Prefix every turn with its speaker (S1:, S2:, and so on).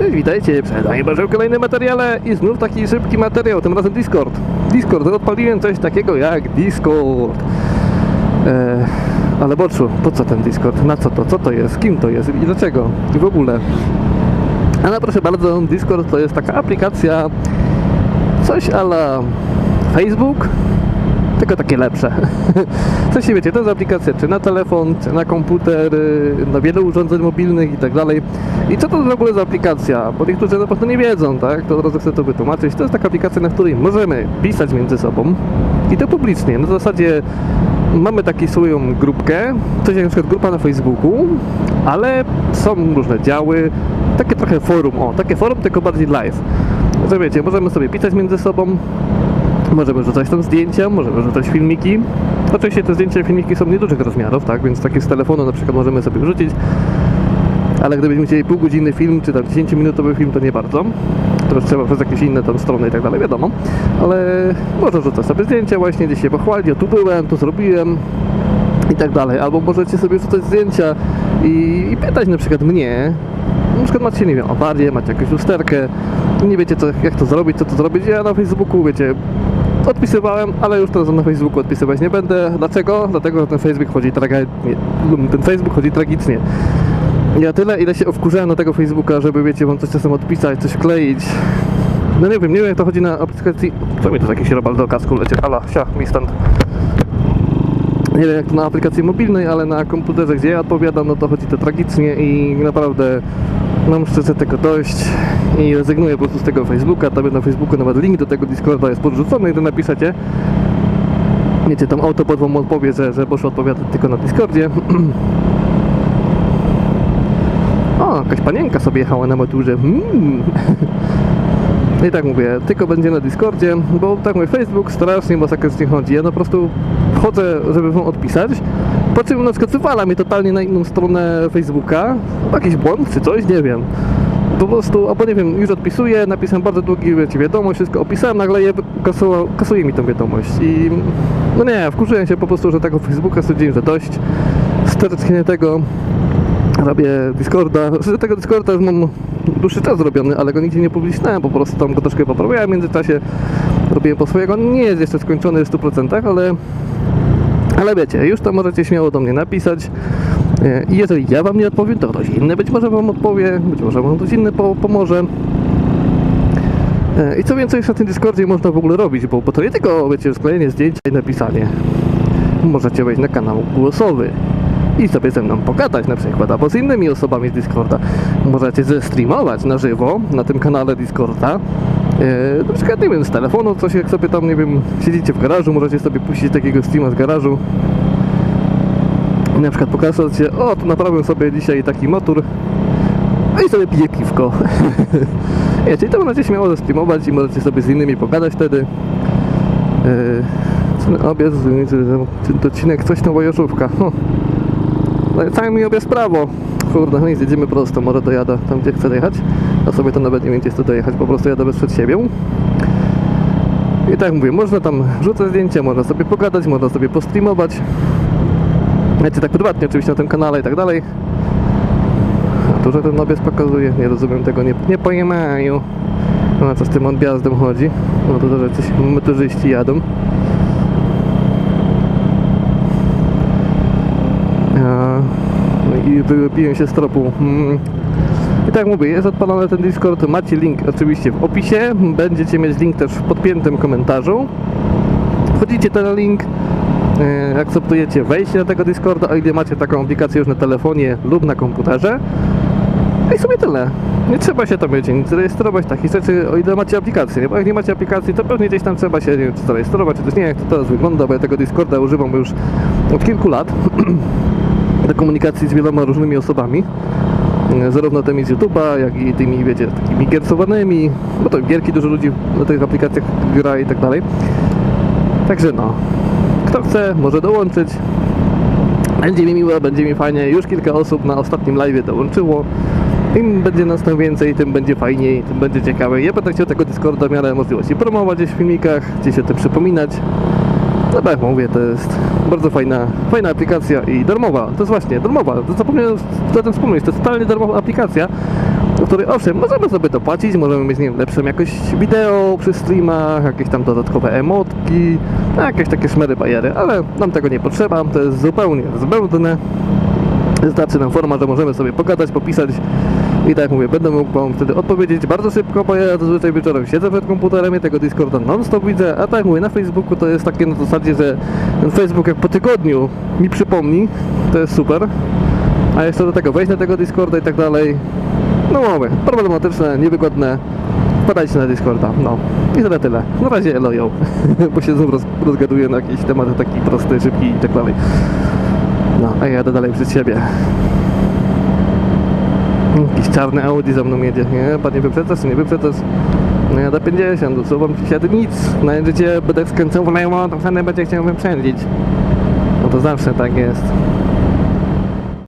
S1: Cześć, witajcie, Boże w kolejnym materiale i znów taki szybki materiał, tym razem Discord. Discord, odpaliłem coś takiego jak Discord. E, ale Boczu, po co ten Discord? Na co to? Co to jest? Kim to jest? I dlaczego? I w ogóle. Ale proszę bardzo, Discord to jest taka aplikacja, coś ala Facebook, tylko takie lepsze. Co się wiecie, to jest aplikacja czy na telefon, czy na komputer, y, na wiele urządzeń mobilnych i tak dalej. I co to w ogóle za aplikacja? Bo niektórzy na pewno nie wiedzą, tak? To od razu chcę to wytłumaczyć. To jest taka aplikacja, na której możemy pisać między sobą i to publicznie. Na zasadzie mamy taką swoją grupkę, coś jak na przykład grupa na Facebooku, ale są różne działy, takie trochę forum, o, takie forum, tylko bardziej live. Że wiecie, możemy sobie pisać między sobą, Możemy rzucać tam zdjęcia, możemy rzucać filmiki. Oczywiście te zdjęcia i filmiki są niedużych rozmiarów, tak, więc takie z telefonu na przykład możemy sobie wrzucić. Ale gdybyśmy chcieli półgodzinny film, czy tam 10-minutowy film, to nie bardzo. To już trzeba przez jakieś inne tam strony i tak dalej, wiadomo. Ale można rzucać sobie zdjęcia właśnie, gdzieś się pochwalić, o tu byłem, tu zrobiłem i tak dalej. Albo możecie sobie rzucać zdjęcia i, i pytać na przykład mnie, na przykład macie, nie wiem, awarię, macie jakąś lusterkę, nie wiecie co, jak to zrobić, co to zrobić. Ja na Facebooku, wiecie, odpisywałem, ale już teraz na Facebooku odpisywać nie będę. Dlaczego? Dlatego, że ten Facebook chodzi tragicznie. Ten Facebook chodzi tragicznie. Ja tyle, ile się wkurzałem na tego Facebooka, żeby, wiecie, wam coś czasem odpisać, coś kleić. No nie wiem, nie wiem jak to chodzi na aplikacji... Co mi to jakiś robal do kasku lecie? Ala, siach mi stąd. Nie wiem jak to na aplikacji mobilnej, ale na komputerze, gdzie ja odpowiadam, no to chodzi to tragicznie i naprawdę mam szczerze tego dość i rezygnuję po prostu z tego Facebooka. Tam na Facebooku nawet link do tego Discorda jest podrzucony i to napiszecie. Wiecie, tam autobot wam odpowie, że, że Bosz odpowiada tylko na Discordzie. O, jakaś panienka sobie jechała na maturze. Mm. I tak mówię, tylko będzie na Discordzie, bo tak mówię, Facebook strasznie masakrycznie chodzi. Ja po prostu wchodzę, żeby wam odpisać, czym na przykład wywala mnie totalnie na inną stronę Facebooka, jakiś błąd czy coś, nie wiem. Po prostu, albo nie wiem, już odpisuję, napisałem bardzo długi wiecie, wiadomość, wszystko opisałem, nagle je kasuje, kasuje mi tą wiadomość. I no nie, wkurzyłem się po prostu, że tego Facebooka stwierdziłem, że dość, stercznie tego, robię Discorda, że tego Discorda już mam dłuższy czas zrobiony, ale go nigdzie nie publicznałem, po prostu tam go troszkę poprawiałem w międzyczasie, robiłem po swojego, nie jest jeszcze skończony w 100%, ale ale wiecie, już to możecie śmiało do mnie napisać E, i jeżeli ja wam nie odpowiem, to ktoś inny być może wam odpowie, być może wam ktoś inny po pomoże. E, I co więcej jeszcze na tym Discordzie można w ogóle robić, bo, bo to nie tylko wiecie, sklejenie zdjęcia i napisanie. Możecie wejść na kanał głosowy i sobie ze mną pogadać na przykład, albo z innymi osobami z Discorda. Możecie zestreamować na żywo na tym kanale Discorda. E, na przykład, nie wiem, z telefonu, coś jak sobie tam, nie wiem, siedzicie w garażu, możecie sobie puścić takiego streama z garażu. I na przykład o, tu naprawię sobie dzisiaj taki motor, no i sobie piję piwko. Wiecie, to możecie śmiało zestreamować i możecie sobie z innymi pogadać wtedy. Yy, ten obiad, ten odcinek, coś tam wojożówka. No. no cały mi obiad prawo. Kurde, no i zjedziemy prosto, może dojadę tam gdzie chcę dojechać. A sobie to nawet nie wiem gdzie chcę dojechać, po prostu jadę bez przed siebie. I tak mówię, można tam rzucać zdjęcia, można sobie pogadać, można sobie postreamować. Wiecie, tak prywatnie oczywiście na tym kanale i tak dalej. A tu, że ten obiad pokazuje, nie rozumiem tego, nie, nie pojemają. No co z tym odjazdem chodzi? No to, że coś motorzyści jadą. A, no i wybiłem się z tropu. Mm. I tak mówię, jest odpalony ten Discord, macie link oczywiście w opisie, będziecie mieć link też w podpiętym komentarzu. Wchodzicie ten link, e, akceptujecie wejście do tego Discorda, o ile macie taką aplikację już na telefonie lub na komputerze. No I sobie tyle. Nie trzeba się tam wiecie, nic rejestrować, takich rzeczy, o ile macie aplikację. Bo jak nie macie aplikacji, to pewnie gdzieś tam trzeba się nie wiem, czy zarejestrować, czy też nie, jak to teraz wygląda, bo ja tego Discorda używam już od kilku lat komunikacji z wieloma różnymi osobami. E, Zarówno tymi z YouTube'a, jak i tymi, wiecie, takimi giercowanymi, bo to gierki dużo ludzi na tych aplikacjach gra i tak dalej. Także no, kto chce, może dołączyć. Będzie mi miło, będzie mi fajnie. Już kilka osób na ostatnim live dołączyło. Im będzie nas tam więcej, tym będzie fajniej, tym będzie ciekawe. Ja będę chciał tego Discorda w miarę możliwości promować gdzieś w filmikach, gdzieś o tym przypominać. No tak jak mówię, to jest bardzo fajna, fajna aplikacja i darmowa. To jest właśnie darmowa. To zapomniałem o tym wspomnieć. To jest totalnie darmowa aplikacja, w który owszem, możemy sobie dopłacić, możemy mieć nie wiem, lepszą jakość wideo przy streamach, jakieś tam dodatkowe emotki, no, jakieś takie szmery bajery, ale nam tego nie potrzeba, to jest zupełnie zbędne. Wystarczy nam forma, że możemy sobie pogadać, popisać. I tak mówię, będę mógł Wam wtedy odpowiedzieć bardzo szybko, bo ja zazwyczaj wieczorem siedzę przed komputerem i tego Discorda non-stop widzę, a tak mówię, na Facebooku to jest takie na zasadzie, że ten Facebook jak po tygodniu mi przypomni, to jest super, a jeszcze do tego wejść na tego Discorda i tak dalej, no mówię, problematyczne, niewygodne, wpadajcie na Discorda, no. I tyle tyle. Na razie eloją, bo się znów roz, rozgaduję na jakieś tematy taki prosty, szybki i tak dalej. No, a ja jadę dalej przed siebie. Jakiś czarny Audi za mną jedzie. Nie, pan nie wyprzedzasz, nie wyprzedzasz? No ja do 50, usuwam ci siady nic. Na będę skręcał w lewo, to wtedy będzie chciał wyprzedzić. No to zawsze tak jest.